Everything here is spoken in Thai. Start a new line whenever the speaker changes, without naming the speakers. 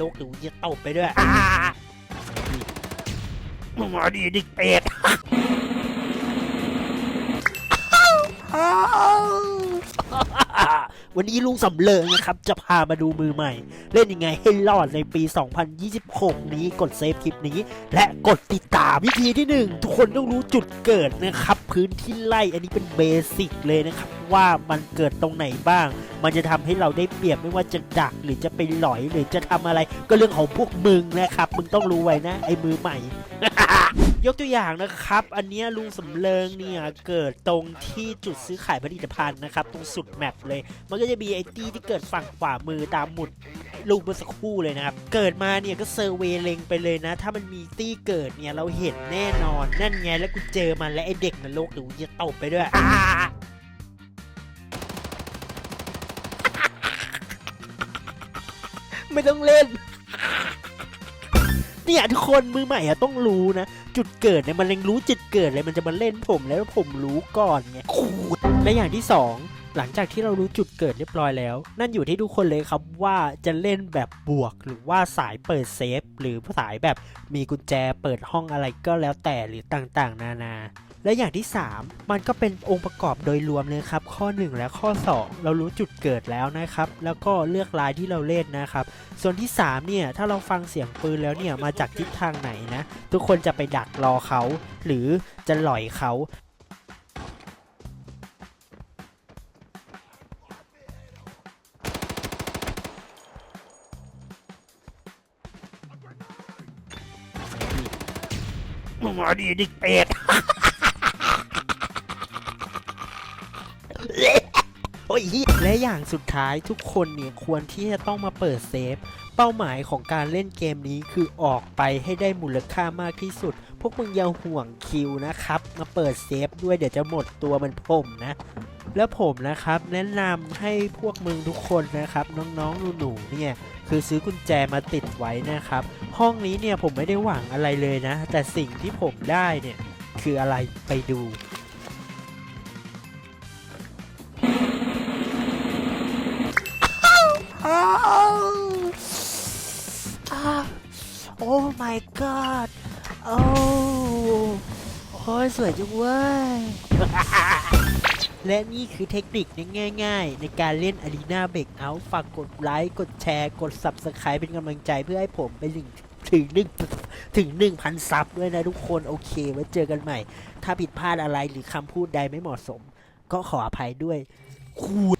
รกหรือกูจะตบไปด้วยอ่ามึงมาดิดิเป็ดวันนี้ลุงสำเริงนะครับ จะพามาดูมือใหม่ เล่นยังไงให้รอดในปี 2026 นี้กดเซฟคลิปนี้ และกดติดตามวิธีที่หนึ่งทุกคนต้องรู้จุดเกิดนะครับ พื้นที่ไล่อันนี้เป็นเบสิกเลยนะครับว่ามันเกิดตรงไหนบ้าง มันจะทำให้เราได้เปรียบไม่ว่าจะดักหรือจะไปหลอยหรือจะทำอะไร ก็เรื่องของพวกมึงนะครับ มึงต้องรู้ไว้นะ ไอ้มือใหม่ ยกตัวอย่างนะครับ อันนี้ลุงสำเริงเนี่ยเกิดตรงที่จุดซื้อขายผลิตภัณฑ์นะครับ ตรงสุดแมปเลย มันก็จะมีไอตี้ที่เกิดฝั่งขวามือตามหมุดลูกเมื่อสักครู่เลยนะครับ เกิดมาเนี่ยก็เซอร์เวเลงไปเลยนะ ถ้ามันมีตี้เกิดเนี่ยเราเห็นแน่นอน นั่นไงแล้วกูเจอมันและไอเด็กนรกเดี๋ยวกูจะตบไปด้วย ไม่ต้องเล่น เนี่ยทุกคนมือใหม่อะต้องรู้นะ จุดเกิดเนี่ยมันเล็งรู้จุดเกิดเลยมันจะมาเล่นผมแล้วผมรู้ก่อนไงและอย่างที่สองหลังจากที่เรารู้จุดเกิดเรียบร้อยแล้ว นั่นอยู่ที่ทุกคนเลยครับว่าจะเล่นแบบบวกหรือว่าสายเปิดเซฟ หรือสายแบบมีกุญแจเปิดห้องอะไรก็แล้วแต่หรือต่างๆ นานา และอย่างที่ 3 มันก็เป็นองค์ประกอบโดยรวมเลยครับ ข้อ 1 และข้อ 2 เรารู้จุดเกิดแล้วนะครับ แล้วก็เลือกลายที่เราเล่นนะครับ ส่วนที่ 3 เนี่ย ถ้าเราฟังเสียงปืนแล้วเนี่ยมาจากทิศทางไหนนะ ทุกคนจะไปดักรอเขา หรือจะหล่อยเขามาดิดิเป็ด อ้ยเหี้ยและอย่างสุดท้ายทุกคนเนี่ยควรที่จะต้องมาเปิดเซฟ เป้าหมายของการเล่นเกมนี้คือออกไปให้ได้มูลค่ามากที่สุด พวกมึงอย่าห่วงคิวนะครับ มาเปิดเซฟด้วยเดี๋ยวจะหมดตัวมันผมนะ แล้วผมนะครับแนะนำให้พวกมึงทุกคนนะครับ น้องๆหนูๆเนี่ยคือซื้อกุญแจมาติดไว้นะครับ ห้องนี้เนี่ยผมไม่ได้หวังอะไรเลยนะ แต่สิ่งที่ผมได้เนี่ยคืออะไรไปดู โอ้ my god โอ้โอ้ยสวยจังเว้ย และนี่คือเทคนิคง่ายๆ ในการเล่น Arena Breakout ฝากกดไลค์ กดแชร์ กด Subscribe เป็นกำลังใจเพื่อให้ผมไปถึงถึงหนึ่งถึง1,000ซับด้วยนะทุกคนโอเคไว้เจอกันใหม่ ถ้าผิดพลาดอะไรหรือคำพูดใดไม่เหมาะสม ก็ขออภัยด้วยคูด